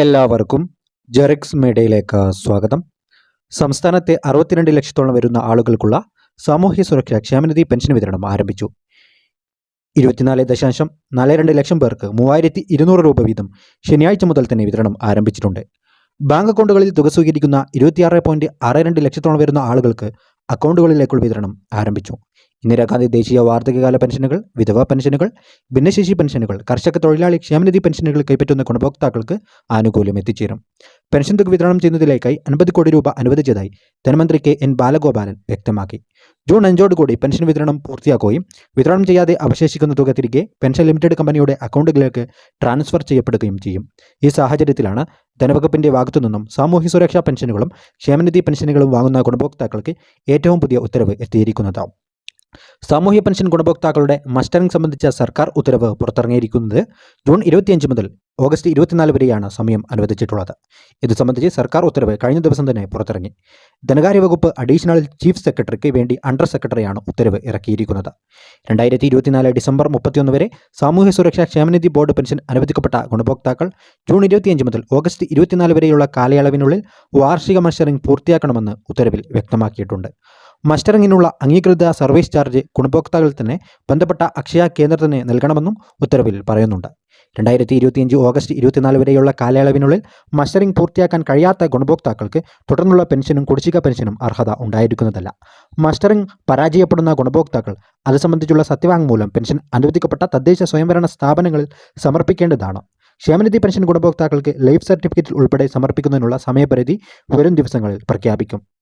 എല്ലാവർക്കും ജെറിക്സ് മീഡിയയിലേക്ക് സ്വാഗതം. സംസ്ഥാനത്തെ അറുപത്തിരണ്ട് ലക്ഷത്തോളം വരുന്ന ആളുകൾക്കുള്ള സാമൂഹ്യ സുരക്ഷാ ക്ഷേമനിധി പെൻഷൻ വിതരണം ആരംഭിച്ചു. ഇരുപത്തിനാല് ദശാംശം നാല് രണ്ട് ലക്ഷം പേർക്ക് മൂവായിരത്തി ഇരുന്നൂറ് രൂപ വീതം ശനിയാഴ്ച മുതൽ തന്നെ വിതരണം ആരംഭിച്ചിട്ടുണ്ട്. ബാങ്ക് അക്കൗണ്ടുകളിൽ തുക സ്വീകരിക്കുന്ന ഇരുപത്തിയാറ് പോയിന്റ് ആറ് രണ്ട് ലക്ഷത്തോളം വരുന്ന ആളുകൾക്ക് അക്കൗണ്ടുകളിലേക്കുള്ള വിതരണം ആരംഭിച്ചു. ഇന്ദിരാഗാന്ധി ദേശീയ വാർദ്ധക്യകാല പെൻഷനുകൾ വിധവാ പെൻഷനുകൾ ഭിന്നശേഷി പെൻഷനുകൾ കർഷക തൊഴിലാളി ക്ഷേമനിധി പെൻഷനുകൾ കൈപ്പറ്റുന്ന ഗുണഭോക്താക്കൾക്ക് ആനുകൂല്യം എത്തിച്ചേരും. പെൻഷൻ തുക വിതരണം ചെയ്യുന്നതിലേക്കായി അൻപത് കോടി രൂപ അനുവദിച്ചതായി ധനമന്ത്രി കെ. എൻ. ബാലഗോപാലൻ വ്യക്തമാക്കി. ജൂൺ അഞ്ചോടുകൂടി പെൻഷൻ വിതരണം പൂർത്തിയാക്കുകയും വിതരണം ചെയ്യാതെ അവശേഷിക്കുന്ന തുക തിരികെ പെൻഷൻ ലിമിറ്റഡ് കമ്പനിയുടെ അക്കൗണ്ടുകളിലേക്ക് ട്രാൻസ്ഫർ ചെയ്യപ്പെടുകയും ചെയ്യും. ഈ സാഹചര്യത്തിലാണ് ധനവകുപ്പിന്റെ ഭാഗത്തു നിന്നും സാമൂഹ്യ സുരക്ഷാ പെൻഷനുകളും ക്ഷേമനിധി പെൻഷനുകളും വാങ്ങുന്ന ഗുണഭോക്താക്കൾക്ക് ഏറ്റവും പുതിയ ഉത്തരവ് എത്തിയിരിക്കുന്നത് സാമൂഹ്യ പെൻഷൻ ഗുണഭോക്താക്കളുടെ മസ്റ്ററിംഗ് സംബന്ധിച്ച സർക്കാർ ഉത്തരവ് പുറത്തിറങ്ങിയിരിക്കുന്നത് ജൂൺ ഇരുപത്തിയഞ്ച് മുതൽ ഓഗസ്റ്റ് ഇരുപത്തിനാല് വരെയാണ് സമയം അനുവദിച്ചിട്ടുള്ളത്. ഇത് സംബന്ധിച്ച് സർക്കാർ ഉത്തരവ് കഴിഞ്ഞ ദിവസം തന്നെ പുറത്തിറങ്ങി. ധനകാര്യ വകുപ്പ് അഡീഷണൽ ചീഫ് സെക്രട്ടറിക്ക് വേണ്ടി അണ്ടർ സെക്രട്ടറിയാണ് ഉത്തരവ് ഇറക്കിയിരിക്കുന്നത്. രണ്ടായിരത്തി ഇരുപത്തിനാല് ഡിസംബർ മുപ്പത്തിയൊന്ന് വരെ സാമൂഹ്യ സുരക്ഷാ ക്ഷേമനിധി ബോർഡ് പെൻഷൻ അനുവദിക്കപ്പെട്ട ഗുണഭോക്താക്കൾ ജൂൺ ഇരുപത്തിയഞ്ച് മുതൽ ഓഗസ്റ്റ് ഇരുപത്തിനാല് വരെയുള്ള കാലയളവിനുള്ളിൽ വാർഷിക മസ്റ്ററിംഗ് പൂർത്തിയാക്കണമെന്ന് ഉത്തരവിൽ വ്യക്തമാക്കിയിട്ടുണ്ട്. മസ്റ്ററിങ്ങിനുള്ള അംഗീകൃത സർവീസ് ചാർജ് ഗുണഭോക്താക്കൾ തന്നെ ബന്ധപ്പെട്ട അക്ഷയ കേന്ദ്രത്തിന് നൽകണമെന്നും ഉത്തരവിൽ പറയുന്നുണ്ട്. രണ്ടായിരത്തി ഇരുപത്തിയഞ്ച് ഓഗസ്റ്റ് ഇരുപത്തിനാല് വരെയുള്ള കാലയളവിനുള്ളിൽ മസ്റ്ററിംഗ് പൂർത്തിയാക്കാൻ കഴിയാത്ത ഗുണഭോക്താക്കൾക്ക് തുടർന്നുള്ള പെൻഷനും കുടിശ്ശിക പെൻഷനും അർഹത ഉണ്ടായിരിക്കുന്നതല്ല. മസ്റ്ററിംഗ് പരാജയപ്പെടുന്ന ഗുണഭോക്താക്കൾ അത് സംബന്ധിച്ചുള്ള സത്യവാങ്മൂലം പെൻഷൻ അനുവദിക്കപ്പെട്ട തദ്ദേശ സ്വയംഭരണ സ്ഥാപനങ്ങളിൽ സമർപ്പിക്കേണ്ടതാണ്. ക്ഷേമനിധി പെൻഷൻ ഗുണഭോക്താക്കൾക്ക് ലൈഫ് സർട്ടിഫിക്കറ്റിൽ ഉൾപ്പെടെ സമർപ്പിക്കുന്നതിനുള്ള സമയപരിധി വരും ദിവസങ്ങളിൽ പ്രഖ്യാപിക്കും.